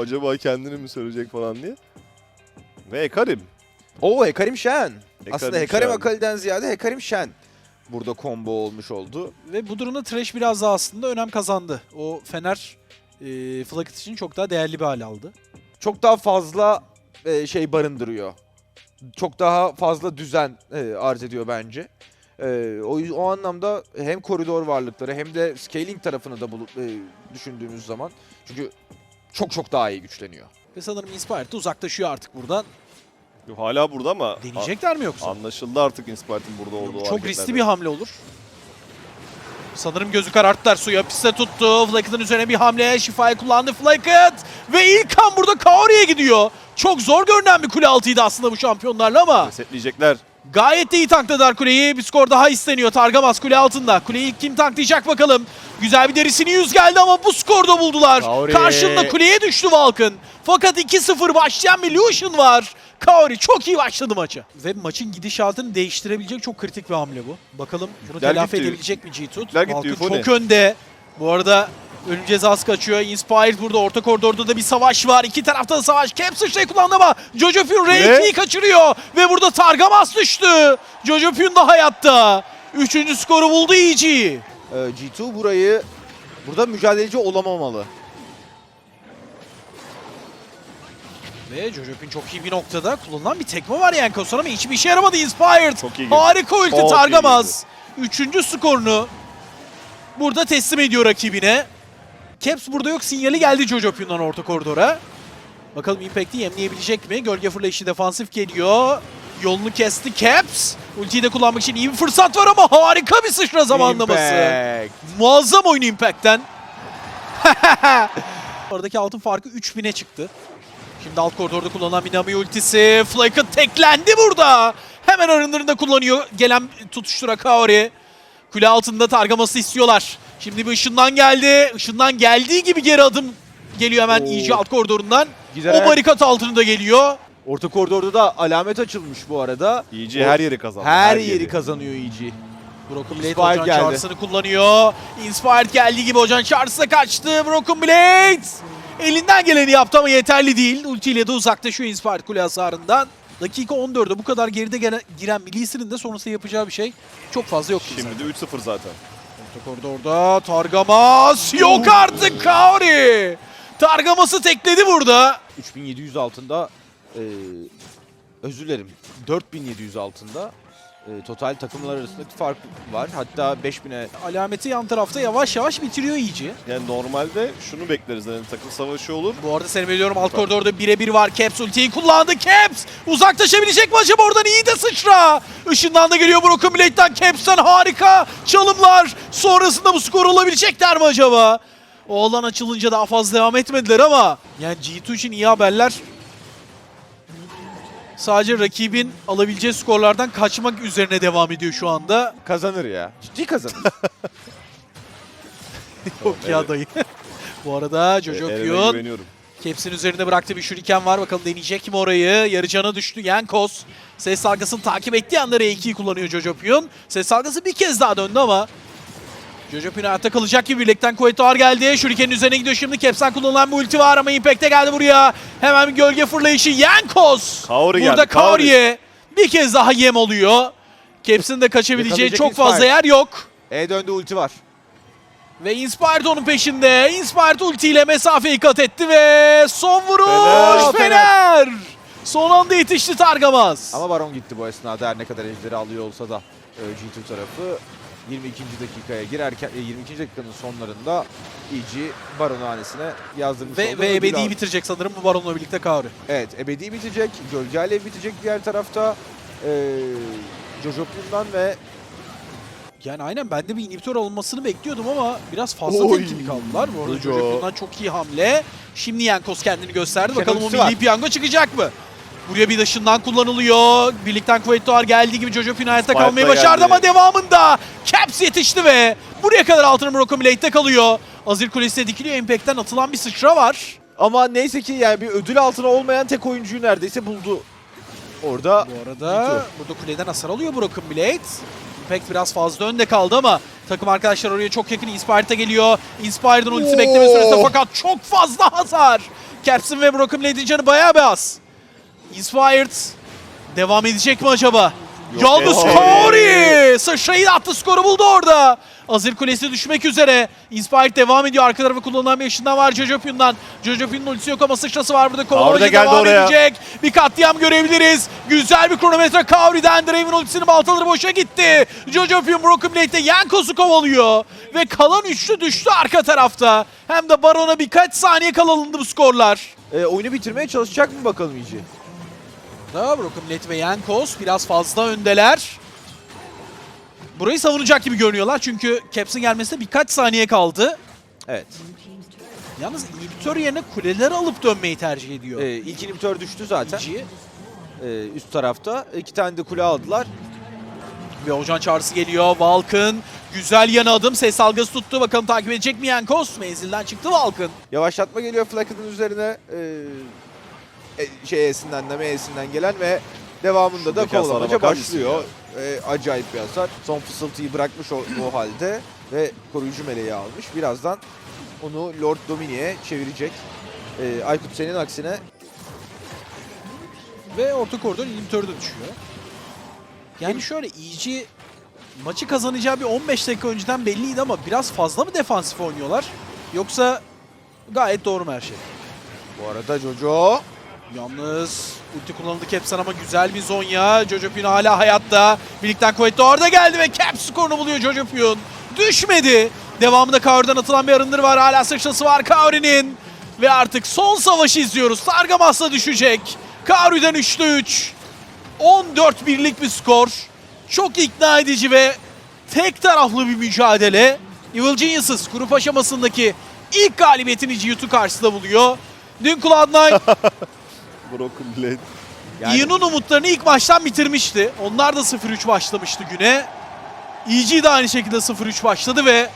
Acaba kendini mi söyleyecek falan diye. Ve Ekarim. Oo Hekarim Şen. Hekarim Aslında Hekarim Şen. Akali'den ziyade Hekarim Şen burada combo olmuş oldu. Ve bu durumda Thresh biraz daha aslında önem kazandı. O Fener e, Flakit için çok daha değerli bir hale aldı. Çok daha fazla e, şey barındırıyor. Çok daha fazla düzen e, arz ediyor bence. E, o, o anlamda hem koridor varlıkları hem de scaling tarafını da bulu- e, düşündüğümüz zaman çünkü çok çok daha iyi güçleniyor. Ve sanırım Inspired de uzaklaşıyor artık buradan. Hala burada ama Deneyecekler mi yoksa? anlaşıldı artık Inspired'in burada olduğu Çok hareketlerden. riskli bir hamle olur. Sanırım gözü kararttılar suya piste tuttu. Flaket'ın üzerine bir hamle. Şifayı kullandı Flaket. Ve ilk an burada Kaori'ye gidiyor. Çok zor görünen bir kule altıydı aslında bu şampiyonlarla ama. Resetleyecekler. Gayet de iyi tankladılar kuleyi. Bir skor daha isteniyor. Targamas kule altında. Kuleyi kim tanklayacak bakalım. Güzel bir derisini yüz geldi ama bu skorda buldular. Kaori. Karşında kuleye düştü Valk'ın. Fakat 2-0 başlayan bir Lucian var. Kaori çok iyi başladı maçı. Ve maçın gidişatını değiştirebilecek çok kritik bir hamle bu. Bakalım bunu Yükler telafi gitti. edebilecek mi G-Tut? Yükler gitti, Valk'ın Yufone. çok önde. Bu arada ölüm cezası kaçıyor. Inspired burada orta koridorda da bir savaş var. İki tarafta da savaş. Cap sıçrayı kullandı ama Jojo Pyun R2'yi kaçırıyor. Ve burada Targamas düştü. Jojo Pyun da hayatta. Üçüncü skoru buldu EG. E, G2 burayı burada mücadeleci olamamalı. Ve Jojo Pyun çok iyi bir noktada. Kullanılan bir tekme var Yankos'un ama hiçbir işe yaramadı Inspired. Çok iyi. Harika ulti Targamaz. Üçüncü skorunu burada teslim ediyor rakibine. Caps burada yok. Sinyali geldi Jojo Pyun'dan orta koridora. Bakalım Impact'i yemleyebilecek mi? Gölge fırlayışı defansif geliyor. Yolunu kesti Caps. Ultiyi de kullanmak için iyi bir fırsat var ama harika bir sıçra zamanlaması. Impact. Muazzam oyun Impact'ten. Oradaki altın farkı 3000'e çıktı. Şimdi alt koridorda kullanılan Minami ultisi. Flaket teklendi burada. Hemen arınlarında kullanıyor gelen tutuştura Kaori. Kule altında targaması istiyorlar. Şimdi bir ışından geldi. Işından geldiği gibi geri adım geliyor hemen Oo. iyice alt koridorundan. Giderek O barikat altında geliyor. orta koridorda da alamet açılmış bu arada. EG her yeri kazandı. Her, yeri kazanıyor EG. Broken Blade Inspired Ocan geldi. Charles'ını kullanıyor. Inspired geldiği gibi Ocan Charles'a kaçtı. Broken Blade elinden geleni yaptı ama yeterli değil. Ultiyle de uzaklaşıyor Inspired kule hasarından. Dakika 14'e bu kadar geride gelen, giren Sin'in de sonrasında yapacağı bir şey çok fazla yok. Şimdi de 3-0 zaten. Orta koridorda Targamas. Yok artık Kaori. Targamas'ı tekledi burada. 3700 altında e, özür dilerim. 4700 altında e, total takımlar arasında bir fark var. Hatta 5000'e Alameti yan tarafta yavaş yavaş bitiriyor iyice. Yani normalde şunu bekleriz. Yani takım savaşı olur. Bu arada seni biliyorum alt koridorda birebir var. Caps ultiyi kullandı. Caps uzaklaşabilecek mi acaba oradan iyi de sıçra. Işından da geliyor Broken Blade'den. Caps'ten harika çalımlar. Sonrasında bu skor olabilecekler mi acaba? O alan açılınca daha fazla devam etmediler ama yani G2 için iyi haberler. Sadece rakibin alabileceği skorlardan kaçmak üzerine devam ediyor şu anda. kazanır ya. Ciddi kazanır. Yok ya dayı. Bu arada Jojo E, güveniyorum. Caps'in üzerinde bıraktığı bir şuriken var. Bakalım deneyecek mi orayı? Yarı cana düştü Yankos. Ses dalgasını takip ettiği anda R2'yi kullanıyor Jojo Pyun. Ses dalgası bir kez daha döndü ama Jojo Pyun hayatta kalacak gibi birlikten kuvvetli ağır geldi. Shuriken'in üzerine gidiyor şimdi. Caps'ten kullanılan bir ulti var ama Impact'e geldi buraya. Hemen bir gölge fırlayışı. Yankos! Kaori Burada geldi. Kaori. Kaori'ye bir kez daha yem oluyor. Caps'in de kaçabileceği çok fazla Inspired. yer yok. E döndü ulti var. Ve Inspired onun peşinde. Inspired ultiyle mesafeyi kat etti ve son vuruş Fener. Fener. Son anda yetişti Targamaz. Ama Baron gitti bu esnada her ne kadar ejderi alıyor olsa da e, G2 tarafı 22. dakikaya girerken e, 22. dakikanın sonlarında EG Baron hanesine yazdırmış ve, olduğu ve ebedi aldı. bitirecek sanırım bu baronla birlikte Kaori. Evet ebedi bitecek. Gölge Alev bitecek diğer tarafta. E, Jojo Pyun'dan ve Yani aynen ben de bir inhibitor olmasını bekliyordum ama biraz fazla Oy. tepkili kaldılar. Bu arada Jojo. Jojo Pyun'dan çok iyi hamle. Şimdi Yankos kendini gösterdi. Bakalım o milli var. piyango çıkacak mı? Buraya bir dışından kullanılıyor. Birlikten kuvvetli ağır geldiği gibi Jojo Pyun hayatta kalmayı başardı geldi. ama devamında Caps yetişti ve buraya kadar altın Broken Blade'de kalıyor. Azir Kulesi'ne dikiliyor. Impact'ten atılan bir sıçra var. ama neyse ki yani bir ödül altına olmayan tek oyuncuyu neredeyse buldu. Orada Bu arada burada kuleden hasar alıyor Broken Blade. Impact biraz fazla önde kaldı ama takım arkadaşlar oraya çok yakın Inspired'a geliyor. Inspired'ın ultisi bekleme süresinde fakat çok fazla hasar. Caps'in ve Broken Blade'in canı bayağı bir az. Inspired devam edecek mi acaba? Yok, Yalnız yok. Kaori! Sıçrayı attı skoru buldu orada. Azir Kulesi düşmek üzere. Inspired devam ediyor. Arka tarafı kullanılan bir ışından var Jojopyun'dan. Jojopyun'un ultisi yok ama sıçrası var burada. Geldi devam oraya. edecek. Bir katliam görebiliriz. Güzel bir kronometre Kaori'den. Draven ultisinin baltaları boşa gitti. Jojopyun Broken Blade'de Yankos'u kovalıyor. Ve kalan üçlü düştü arka tarafta. Hem de Baron'a birkaç saniye kala alındı bu skorlar. E, oyunu bitirmeye çalışacak mı bakalım iyice? Da Broken Blade ve Yankos biraz fazla öndeler. Burayı savunacak gibi görünüyorlar çünkü Caps'in gelmesine birkaç saniye kaldı. Evet. Yalnız inhibitör yerine kuleleri alıp dönmeyi tercih ediyor. E, ilk inhibitör düştü zaten. İkinci E, üst tarafta. İki tane de kule aldılar. ve Ojan çağrısı geliyor. Valk'ın güzel yana adım. Ses salgası tuttu. Bakalım takip edecek mi Yankos? Menzilden çıktı Valk'ın. Yavaşlatma geliyor Flackett'ın üzerine. E, e, şey E'sinden de M'sinden gelen ve devamında da Şuradaki hasara kovalamaca başlıyor. E, acayip bir hasar. Son fısıltıyı bırakmış o, o halde ve koruyucu meleği almış. Birazdan onu Lord Dominik'e çevirecek. E, Aykut senin aksine Ve orta koridor inhibitörü düşüyor. Yani şöyle EG maçı kazanacağı bir 15 dakika önceden belliydi ama biraz fazla mı defansif oynuyorlar? Yoksa gayet doğru mu her şey? bu arada Jojo Yalnız ulti kullanıldı Caps'ten ama güzel bir Zonya. Jojo Pyun hala hayatta. Birlikten kuvvetli orada geldi ve Caps skorunu buluyor Jojo Pyun. Düşmedi. Devamında Kaori'den atılan bir arındır var. Hala sıçrası var Kaori'nin. Ve artık son savaşı izliyoruz. Sargamas'la düşecek. Kaori'den 3'te 3. 14 birlik bir skor. Çok ikna edici ve tek taraflı bir mücadele. Evil Geniuses grup aşamasındaki ilk galibiyetini G2 karşısında buluyor. Dün Cloud9 Broken Blade. Yani- Ian'ın umutlarını ilk maçtan bitirmişti. Onlar da 0-3 başlamıştı güne. EG de aynı şekilde 0-3 başladı ve